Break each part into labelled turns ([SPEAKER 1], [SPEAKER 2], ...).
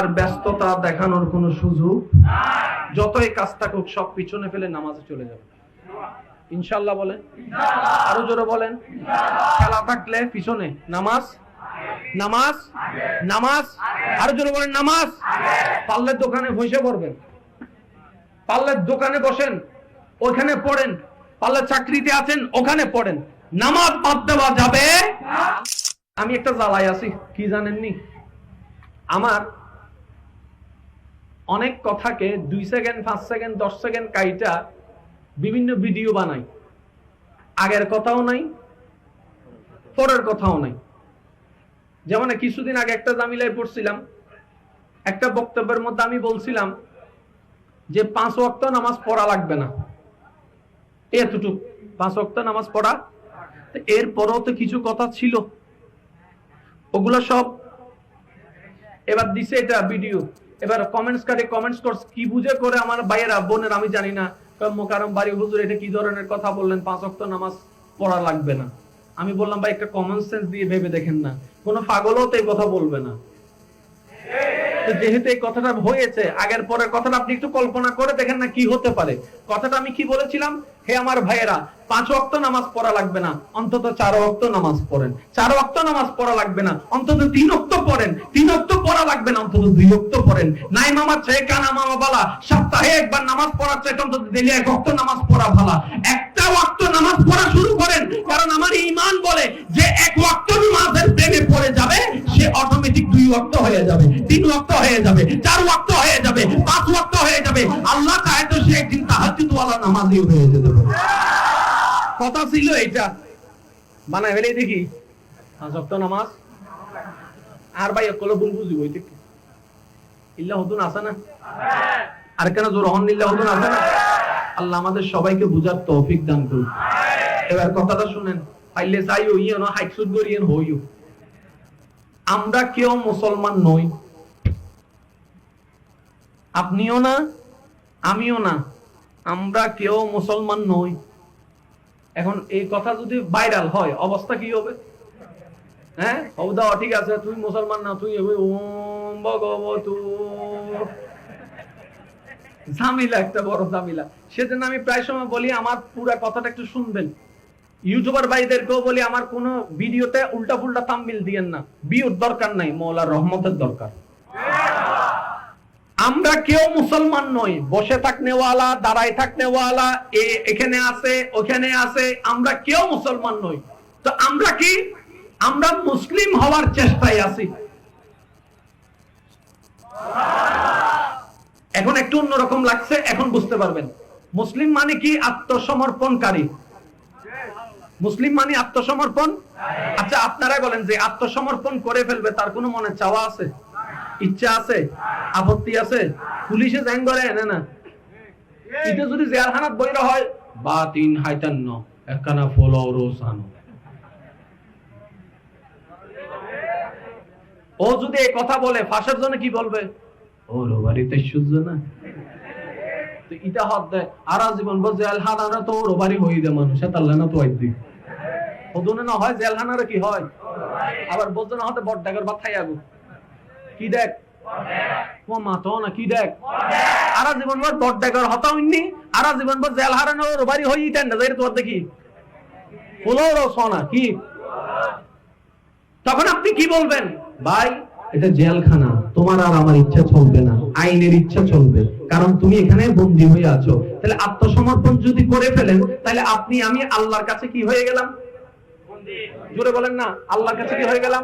[SPEAKER 1] আর ব্যস্ততা দেখানোর কোনো সুযোগ? যতই কাজ থাকুক, সব পিছনে ফেলে নামাজে চলে যাবে। ইনশাল্লাহ বলেন। আরও জোরে বলেন। খেলা থাকলে পিছনে নামাজ নামাজ নামাজ, আরও জোরে বলেন, নামাজ। পাল্লের দোকানে বসে পড়বেন। পাল্লের দোকানে বসেন ওখানে পড়েন। পাল্লের চাকরিতে আছেন, ওখানে পড়েন। নামাজ বাদ দেওয়া যাবে। আমি একটা জ্বালাই আছি, কি জানেননি? আমার অনেক কথাকে দুই সেকেন্ড, পাঁচ সেকেন্ড, দশ সেকেন্ড কাইটা বিভিন্ন ভিডিও বানাই। আগের কথাও নাই, পরের কথাও নাই। যেমন কিছুদিন আগে একটা জামিলায় পড়ছিলাম, একটা বক্তব্যের মধ্যে আমি বলছিলাম যে পাঁচ ওয়াক্ত নামাজ পড়া লাগবে না। এতটুক, পাঁচ ওয়াক্ত নামাজ পড়া। এরপরও তো কিছু কথা ছিল। ওগুলো সব এবার দিছে এটা ভিডিও এবার কমেন্টস কাটে কমেন্টস করছে, কি বুঝে করে আমার ভাইয়েরা, বোনের আমি জানি না। মোকারম বাড়ি, হুজুর, এটা কি ধরনের কথা বললেন? পাঁচ ওয়াক্ত নামাজ পড়া লাগবে না। আমি বললাম, ভাই, একটা কমন সেন্স দিয়ে ভেবে দেখেন না। কোনো পাগলও তো এই কথা বলবে না। যেহেতু এই কথাটা হয়েছে, আগের পরের কথাটা আপনি একটু কল্পনা করে দেখেন না কি হতে পারে। কথাটা আমি কি বলেছিলাম? হে আমার ভাইয়েরা, পাঁচ ওয়াক্ত নামাজ পড়া লাগবে না, অন্তত চার ওয়াক্ত নামাজ পড়েন। চার ওয়াক্ত নামাজ পড়া লাগবে না, অন্তত তিন ওয়াক্ত পড়েন। তিন ওয়াক্ত পড়া লাগবে না, অন্তত দুই ওয়াক্ত পড়েন। নাই মামা চেয়ে কানা মামা বালা, সপ্তাহে একবার নামাজ পড়ার চাইতে অন্তত দিলে এক ওয়াক্ত নামাজ পড়া ভালা। একটা ওয়াক্ত নামাজ পড়া শুরু করেন, কারণ আমার ইমান বলে যে এক ওয়াক্ত নামাজের প্রেমে পড়ে যাবে, সে অটোমেটিক ওয়াক্ত হয়ে যাবে তিন ওয়াক্ত হয়ে যাবে চার ওয়াক্ত হয়ে যাবে পাঁচ ওয়াক্ত হয়ে যাবে। আল্লাহ তো সে একদিন তাহাজ্জুদ ওয়ালা নামাজি হয়ে যেতে পারে। কথা ছিল এটা দেখি। নামাজ। আর ভাই ভুল বুঝি থেকে ইল্লা হতুন না? আর কেন জোর হন ইল্লা হতুন আছে না? আল্লাহ আমাদের সবাইকে বুঝার তৌফিক দান করুন। এবার কথাটা শুনেন। পাইলে চাই ইয়ে না হাইকসুদ করিয়েন হইও। আমরা কেউ মুসলমান নই। আপনিও না, আমিও না, আমরা কেউ মুসলমান নই। এখন এই কথা যদি ভাইরাল হয়, অবস্থা কি হবে? হ্যাঁ? হৌদা ঠিক আছে, তুই মুসলমান না, তুই ওম ভগবতু। ঝামেলা, একটা বড় ঝামেলা। সেজন্য আমি প্রায় সময় বলি, আমার পুরো কথাটা একটু শুনবেন। ইউটিউবার ভাইদেরকেও বলি, আমার কোন ভিডিওতে উল্টা ফুল্টা তাম্বিল দিয়েন না। বিউর দরকার নাই, মৌলার রহমতের দরকার। আমরা কেউ মুসলমান নই, বসে থাকনেওয়ালা দাঁড়ায় থাকনেওয়ালা এখানে আছে, ওখানে আছে, আমরা কেউ মুসলমান নই। তো আমরা কি? আমরা মুসলিম হওয়ার চেষ্টায় আছি। এখন একটু অন্যরকম লাগছে, এখন বুঝতে পারবেন। মুসলিম মানে কি? আত্মসমর্পণকারী। মুসলিম মানে আত্মসমর্পণ? আচ্ছা আপনারাই বলেন যে আত্মসমর্পণ করে ফেলবে, তার কোনো মনে চাওয়া আছে? ইচ্ছা আছে? আপত্তি আছে? পুলিশে জ্যাং করে এনে না। এটা যদি জেলখানাত বইরা হয়, বা তিন হাইতান্ন, একখানা ফলো রোসানো ও যদি এই কথা বলে, ফাঁসের জন্য কি বলবে? ওর বাড়িতে সূর্য না। ইটা হাত দেয় আর জীবন বল জেলখানারা তো ওর বাড়ি হয়ে দেয় মানুষ তাল্লা না তো একদিন ওদনে না, হয় জেলখানারে কি হয়? আবার বলতো না হতে বড় ডাকের বাদ খাই আগু কি দেখ? না, কি দেখ? আরা জীবন ভর বড় ডাকের হতা হইনি, আরা জীবন ভর জেল হারানো ওর হই দেন না যাই তোর দেখি। ফুলো সোনা কি? তখন আপনি কি বলবেন? ভাই, এটা জেলখানা, তোমার আর আমার ইচ্ছা চলবে না, আইনের ইচ্ছা চলবে, কারণ তুমি এখানে বন্দী হয়ে আছো। তাহলে আত্মসমর্পণ যদি করে ফেলেন, তাহলে আপনি, আমি আল্লাহর কাছে কি হয়ে গেলাম? জোরে বলেন না আল্লাহর কাছে কি হয়ে গেলাম?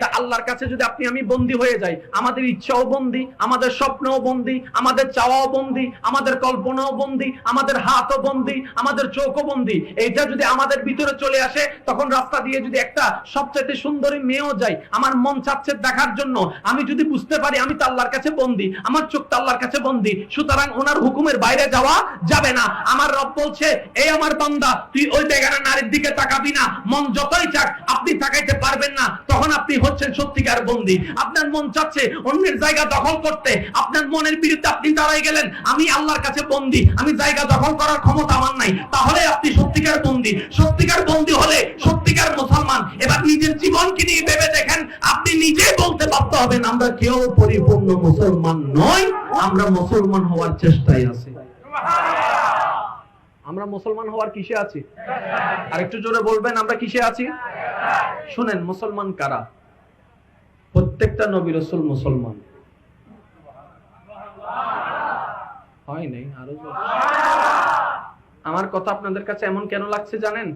[SPEAKER 1] তা আল্লাহর কাছে যদি আপনি, আমি বন্দী হয়ে যাই, আমাদের ইচ্ছাও বন্দী, আমাদের স্বপ্নও বন্দী, আমাদের চাওয়াও বন্দী, আমাদের কল্পনাও বন্দী, আমাদের হাতও বন্দী, আমাদের চোখও বন্দী, এইটা যদি আমাদের ভিতরে চলে আসে, তখন রাস্তা দিয়ে যদি একটা সবচেয়ে সুন্দরী মেয়েও যাই, আমার মন চাচ্ছে দেখার জন্য, আমি যদি বুঝতে পারি আমি তো আল্লাহর কাছে বন্দী, আমার চোখ তো আল্লাহর কাছে বন্দী, সুতরাং ওনার হুকুমের বাইরে যাওয়া যাবে না। আমার রব বলছে, এই আমার বান্দা, তুই ওই বেগানা নারীর দিকে তাকাবি না, মন যতই চাক, আপনি তাকাইতে আপনি হচ্ছেন সত্যিকার বন্দী। আপনার মন চাচ্ছে অন্যের জায়গা দখল করতে। আপনার মনের বিরুদ্ধে আপনি দাঁড়াই গেলেন, আমি আল্লাহর কাছে বন্দী। আমি জায়গা দখল করার ক্ষমতা আমার নাই। তাহলে আপনি সত্যিকার বন্দী। সত্যিকার বন্দী হলে সত্যিকার মুসলমান। এবার নিজের জীবনকে নিয়ে ভেবে দেখেন, আপনি নিজেই বলতে বাধ্য হবেন, আমরা কেউ পরিপূর্ণ মুসলমান নই, আমরা মুসলমান হওয়ার চেষ্টায় আছি। আমরা মুসলমান হওয়ার কিসে আছি? আর একটু জোরে বলবেন, আমরা কিসে আছি? শুনেন, মুসলমান কারা? প্রত্যেকটা নবী রসুল মুসলমান। হয় নাই? আরও আমার কথা আপনাদের কাছে এমন কেন লাগছে জানেন?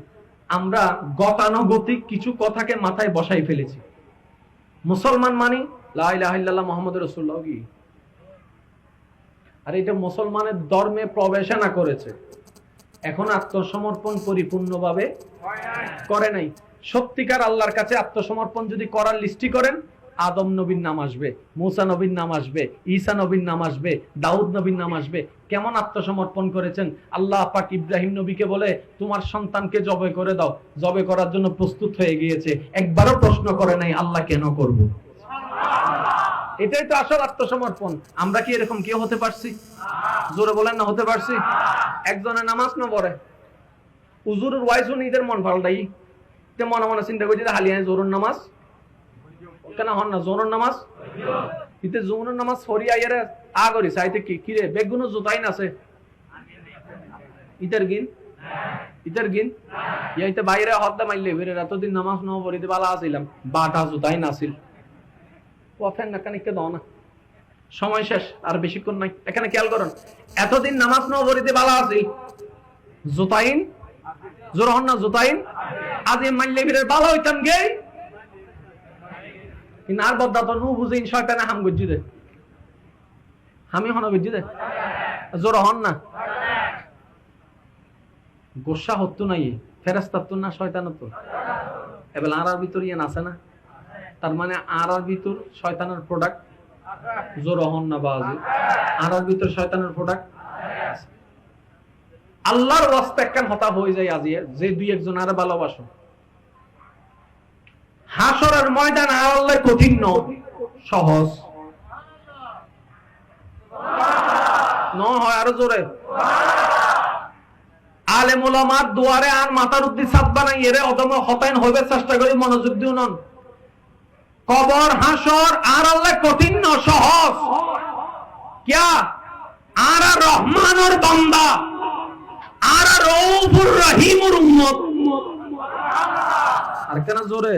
[SPEAKER 1] আমরা গতানুগতিক কিছু কথাকে মাথায় বসাই ফেলেছি। মুসলমান মানি? লা ইলাহা ইল্লাল্লাহ মুহাম্মাদুর রাসূলুল্লাহ কি? আর এটা মুসলমানের ধর্মে প্রবেশনা করেছে। এখন আত্মসমর্পণ পরিপূর্ণভাবে করে নাই। সত্যিকার আল্লাহর কাছে আত্মসমর্পণ যদি করার লিস্টি করেন আদম নবীর নাম আসবে, মুসা নবীর নাম আসবে, ঈসা নবীর নাম আসবে, দাউদ নবীর নাম আসবে। কেমন আত্মসমর্পণ করেছেন? আল্লাহ পাক ইব্রাহিম নবীকে বলে, তোমার সন্তানকে জবে করে দাও। জবে করার জন্য প্রস্তুত হয়ে গিয়েছে। একবারও প্রশ্ন করে নাই, আল্লাহ কেন করব? এটাই তো আসল আত্মসমর্পণ। আমরা কি এরকম কেউ হতে পারছি? জোরে বলেন না, হতে পারছি? একজনে নামাজ না পড়ে। উজুরের ওয়াইজ ঈদের মন পাল্টাই তে মনে মনে চিন্তা করছি হালিয়া জোরুর নামাজ কেন হন না? নামাজ? ইতে নামাজ আইয়ারে আ করি? সাইতে কি কি বেগুনো ইতার গিন? ইতার গিন? বাইরে হদ্দা মাইলে বেরে এতদিন নামাজ পড়িতে বালা বাটা না কানিকে দাও না? সময় শেষ, আর বেশিক্ষণ নাই। এখানে খেয়াল করুন, এতদিন নামাজ ন পড়িতে বালা আছি। জুতাইন? জোর হন না জুতাইন? আজ মাইলে বেরে বালা হইতাম গে? কিন্তু আর বদ্দা তো নু বুঝিন শয়তানে হাম গজ্জি দে। হামি হন গজ্জি দে। জোর হন না। গোসা নাই ফেরাস্তার তো না শয়তান তো এবার আর আর ভিতর ইয়ে আছে না। তার মানে আর আর ভিতর শয়তানের প্রোডাক্ট জোর হন না বাজে। আর আর ভিতর শয়তানের প্রোডাক্ট আল্লাহর ওয়াস্তে একখান হতা হয়ে যায় আজিয়ে যে দুই একজন আর ভালোবাসো। হাসরের ময়দান আর আল্লাহ কঠিন সহজ। ন আরও জোরে। আলে মোলামার দুয়ারে আর মাথার উদ্দি সাত বানাই, এরে অদম হতায়ন হবে চেষ্টা করি, মনোযোগ দিও নন। কবর, হাসর আর আল্লাহ কঠিন সহজ। क्या আর রহমানর বান্দা। আর রউফুর রহিমুর উম্মত। আর কেন জোরে?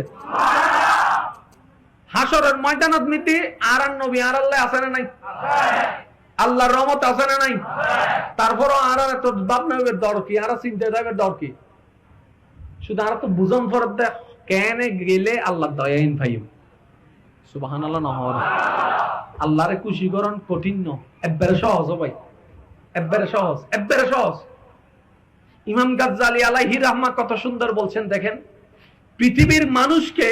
[SPEAKER 1] হাসরের ময়দানত নীতি আর নবী আর আল্লাহ আছে না নাই? আল্লাহর রহমত আছে না নাই? তারপরও আর আর দর কি? আর চিন্তা দর কি? শুধু আর তো বুঝন ফরত কেন গেলে আল্লাহ দয়াইন ভাইম সুবাহান আল্লাহ নহর আল্লাহরে খুশি করন কঠিন ন একবারে সহজ ভাই। একবারে সহজ একবারে সহজ। ইমাম গাজ্জালি আলাইহি রাহমা কত সুন্দর বলছেন দেখেন। পৃথিবীর মানুষকে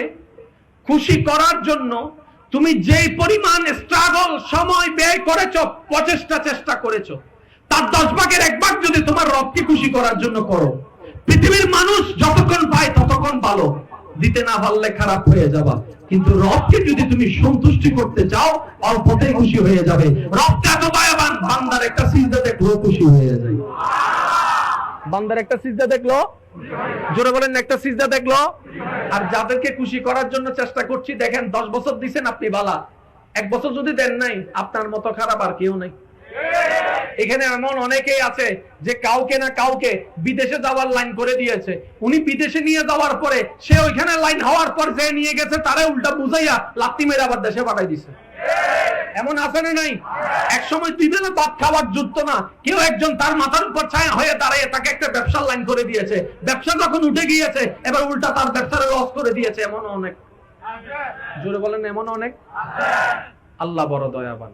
[SPEAKER 1] খুশি করার জন্য তুমি যেই পরিমাণ স্ট্রাগল সময় ব্যয় করেছ, প্রচেষ্টা, চেষ্টা করেছ, তার দশ ভাগের এক ভাগ যদি তোমার রবকে খুশি করার জন্য করো। পৃথিবীর মানুষ যতক্ষণ পায় ততক্ষণ ভালো। দিতে না পারলে খারাপ হয়ে যাবা। কিন্তু রবকে যদি তুমি সন্তুষ্টি করতে চাও, অল্পতেই খুশি হয়ে যাবে। রবটা এত দয়াবান, বান্দার একটা সিজদা দেখল খুশি হয়ে যায়। বান্দার একটা সিজদা দেখল? জোরে বলেন একটা সিজদা দেখল। আর যাদেরকে খুশি করার জন্য চেষ্টা করছি, দেখেন দশ বছর দিছেন আপনি বালা। এক বছর যদি দেন নাই, আপনার মতো খারাপ আর কেউ নাই। এখানে এমন অনেকেই আছে যে কাউকে না কাউকে বিদেশে যাওয়ার লাইন করে দিয়েছে। উনি বিদেশে নিয়ে যাওয়ার পরে সে ওইখানে লাইন হওয়ার পর যে নিয়ে গেছে, তারা উল্টা বুঝাইয়া লাত্তি মেরে আবার দেশে পাঠাই দিছে। এমন আছে না নাই? সময় দিবে বেলা ভাত খাওয়ার যুক্ত না। কেউ একজন তার মাথার উপর ছায়া হয়ে দাঁড়িয়ে তাকে একটা ব্যবসার লাইন করে দিয়েছে। ব্যবসা যখন উঠে গিয়েছে এবার উল্টা তার ব্যবসার লস করে দিয়েছে এমন অনেক। জোরে বলেন এমন অনেক? আল্লাহ বড় দয়াবান।